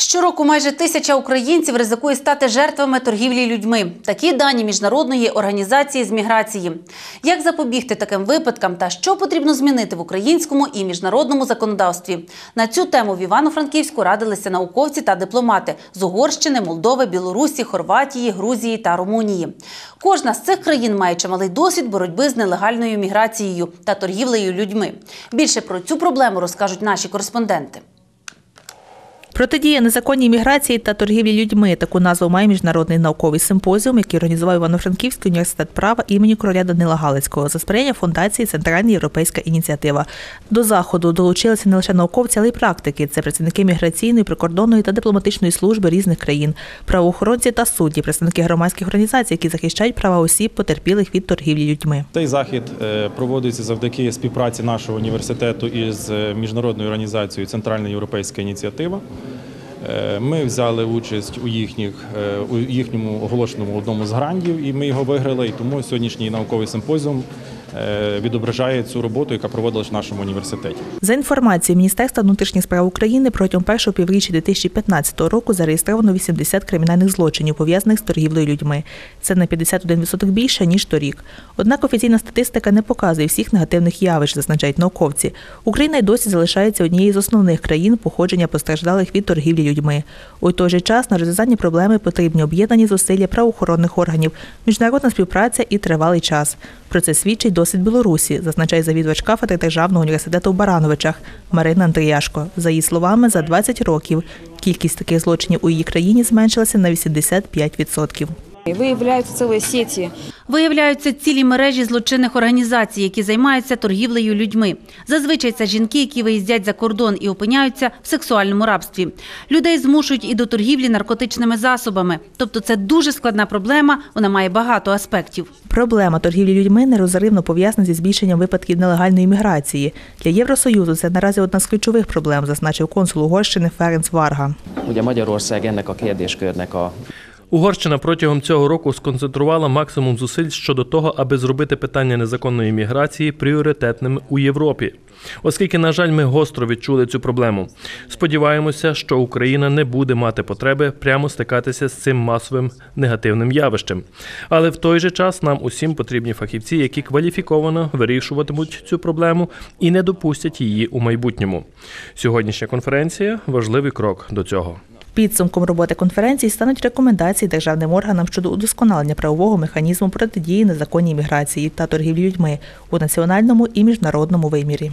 Щороку майже тисяча українців ризикує стати жертвами торгівлі людьми. Такі дані міжнародної організації з міграції. Як запобігти таким випадкам та що потрібно змінити в українському і міжнародному законодавстві? На цю тему в Івано-Франківську радилися науковці та дипломати з Угорщини, Молдови, Білорусі, Хорватії, Грузії та Румунії. Кожна з цих країн має чималий досвід боротьби з нелегальною міграцією та торгівлею людьми. Більше про цю проблему розкажуть наші кореспонденти. Протидія незаконній міграції та торгівлі людьми. Таку назву має міжнародний науковий симпозіум, який організував Івано-Франківський університет права імені короля Данила Галицького за сприяння фундації Центральна європейська ініціатива. До заходу долучилися не лише науковці, але й практики. Це працівники міграційної, прикордонної та дипломатичної служби різних країн, правоохоронці та судді, представники громадських організацій, які захищають права осіб, потерпілих від торгівлі людьми. Цей захід е, проводиться завдяки співпраці нашого університету із міжнародною організацією Центральна європейська ініціатива. Е, Ми взяли участь у їхніх е, у їхньому оголошеному одному з грандів, і ми його виграли. І тому сьогоднішній науковий симпозіум відображає цю роботу, яка проводилась в нашому університеті. За інформацією Міністерства внутрішніх справ України, протягом першого півріччя 2015 року зареєстровано 80 кримінальних злочинів, пов'язаних з торгівлею людьми. Це на 51% більше, ніж торік. Однак офіційна статистика не показує всіх негативних явищ, зазначають науковці. Україна й досі залишається однією з основних країн походження постраждалих від торгівлі людьми. У той же час на розв'язання проблеми потрібні об'єднані зусилля правоохоронних органів, міжнародна співпраця і тривалий час. Про це свідчить досвід Білорусі, зазначає завідувач кафедри Державного університету в Барановичах Марина Андріяшко. За її словами, за 20 років кількість таких злочинів у її країні зменшилася на 85%. И Выявляются целые сети Виявляються цілі мережі злочинних організацій, які займаються торгівлею людьми. Зазвичай це жінки, які виїздять за кордон і опиняються в сексуальному рабстві. Людей змушують і до торгівлі наркотичними засобами. Тобто це дуже складна проблема, вона має багато аспектів. Проблема торгівлі людьми нерозривно пов'язана зі збільшенням випадків нелегальної міграції. Для Євросоюзу це наразі одна з ключових проблем, зазначив консул Угорщини Ференц Варга. Угорщина протягом цього року сконцентрувала максимум зусиль щодо того, аби зробити питання незаконної міграції пріоритетним у Європі. Оскільки, на жаль, ми гостро відчули цю проблему. Сподіваємося, що Україна не буде мати потреби прямо стикатися з цим масовим негативним явищем. Але в той же час нам усім потрібні фахівці, які кваліфіковано вирішуватимуть цю проблему і не допустять її у майбутньому. Сьогоднішня конференція важливий крок до цього. Підсумком роботи конференції стануть рекомендації державним органам щодо удосконалення правового механізму протидії незаконній міграції та торгівлі людьми у національному і міжнародному вимірі.